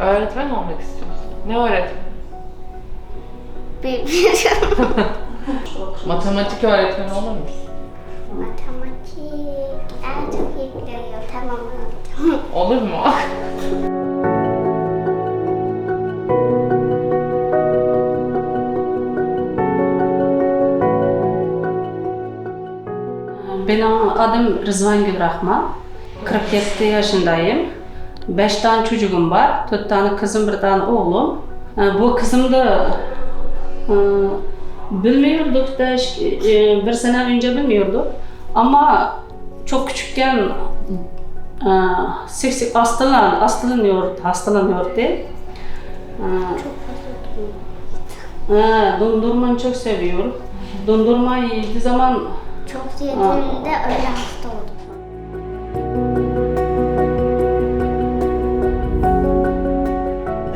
öğretmen olmak. İstiyorsun. Ne öğretmen? Bilmiyorum. Matematik öğretmeni olur musun? Matematik. Aa, çok iyi biliyor. Tamam. anladım. Olur mu? Benim adım Rızvan Gülrahman. 47 yaşındayım. 5 tane çocuğum var. 4 tane kızım, bir tane oğlum. Ee, Bu kızım da e, bilmiyorduk da e, bir sene önce bilmiyorduk. Ama çok küçükken e, sık sık hastalan, hastalanıyordu, hastalanıyordu. E, Dondurmayı çok seviyorum. Dondurma yediği zaman Çok yediğimde öyle hasta oldum.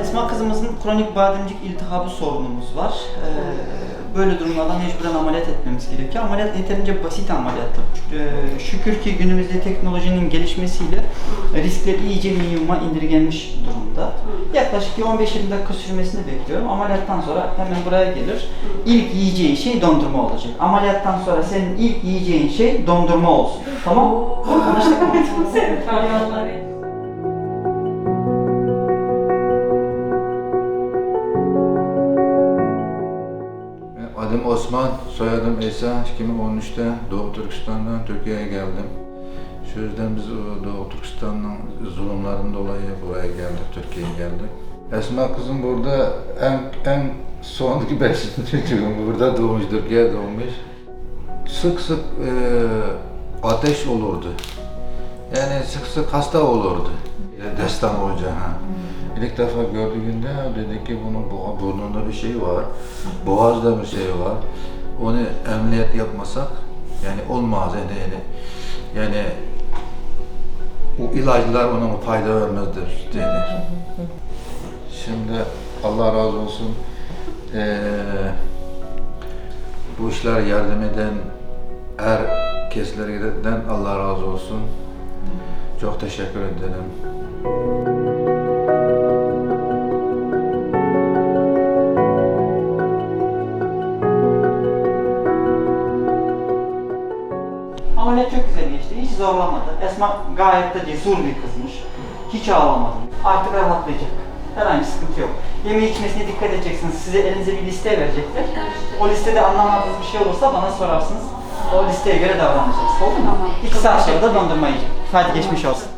Esma kızımızın kronik bademcik iltihabı sorunumuz var. Ee, böyle durumlarda mecburen ameliyat etmemiz gerekiyor. Ameliyat yeterince basit ameliyattır. Ee, şükür ki günümüzde teknolojinin gelişmesiyle riskler iyice minimuma indirgenmiş durumda. Yaklaşık bir 15-20 dakika sürmesini bekliyorum. Ameliyattan sonra hemen buraya gelir. İlk yiyeceği şey dondurma olacak. Ameliyattan sonra senin ilk yiyeceğin şey dondurma olsun. Tamam? Anlaştık mı? Adım Osman, soyadım Esa. 2013'te Doğu Türkistan'dan Türkiye'ye geldim. Şu yüzden biz o Doğu Türkistan'ın zulümlerin dolayı buraya geldik, Türkiye'ye geldik. Esma kızım burada en en sondaki beşinci çocuğum burada doğmuş, Türkiye'de doğmuş. Sık sık e, ateş olurdu. Yani sık sık hasta olurdu. Destan Hoca ha. İlk defa gördüğünde dedi ki bunun boğa- burnunda bir şey var, boğazda bir şey var. Onu ameliyat yapmasak yani olmaz yani yani, o ilaçlar ona fayda vermezdir dedi. Şimdi Allah razı olsun eee, bu işler yardım eden herkeslerden Allah razı olsun. Çok teşekkür ederim. Ameliyat çok güzel geçti. Hiç zorlamadı. Esma gayet de cesur bir kızmış. Hiç ağlamadı. Artık rahatlayacak. Herhangi bir sıkıntı yok. Yeme içmesine dikkat edeceksiniz. Size elinize bir liste verecekler. O listede anlamadığınız bir şey olursa bana sorarsınız. O listeye göre davranacağız. Oldu mu? İki saat sonra da dondurma yiyecek. Hadi geçmiş olsun.